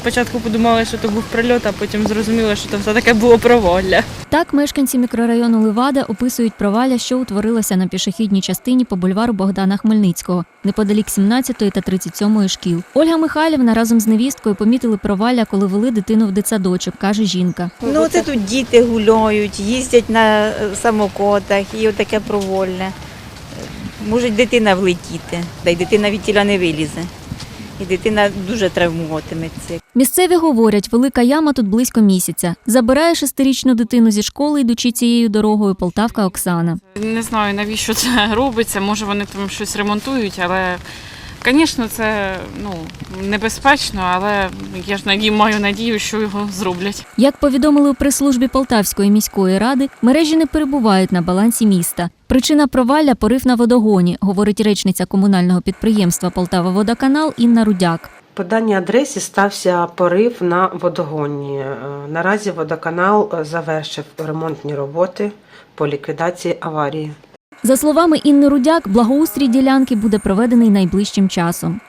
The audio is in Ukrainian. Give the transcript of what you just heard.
спочатку подумали, що то був прильот, а потім зрозуміли, що це все таке було провалля. Так, мешканці мікрорайону Левада описують провалля, що утворилося на пішохідній частині по бульвару Богдана Хмельницького, неподалік 17 та 37 шкіл. Ольга Михайлівна разом з невісткою помітили провалля, коли вели дитину в дитсадочок, каже жінка. Ну, це тут діти гуляють, їздять на е, самокотах і отаке провольне. Може дитина влетіти, та й дитина від тіля не вилізе. І дитина дуже травмуватиметься. Місцеві говорять, велика яма тут близько місяця. Забирає шестирічну дитину зі школи, йдучи цією дорогою, полтавка Оксана. Не знаю, навіщо це робиться. Може, вони там щось ремонтують, але, звісно, це ну, небезпечно, але я ж надію, маю надію, що його зроблять. Як повідомили у прес-службі Полтавської міської ради, мережі не перебувають на балансі міста. Причина провалля порив на водогоні, говорить речниця комунального підприємства Полтава Водоканал Інна Рудяк. По даній адресі стався порив на водогоні. Е, Наразі водоканал е, завершив ремонтні роботи по ліквідації аварії. За словами Інни Рудяк, благоустрій ділянки буде проведений найближчим часом.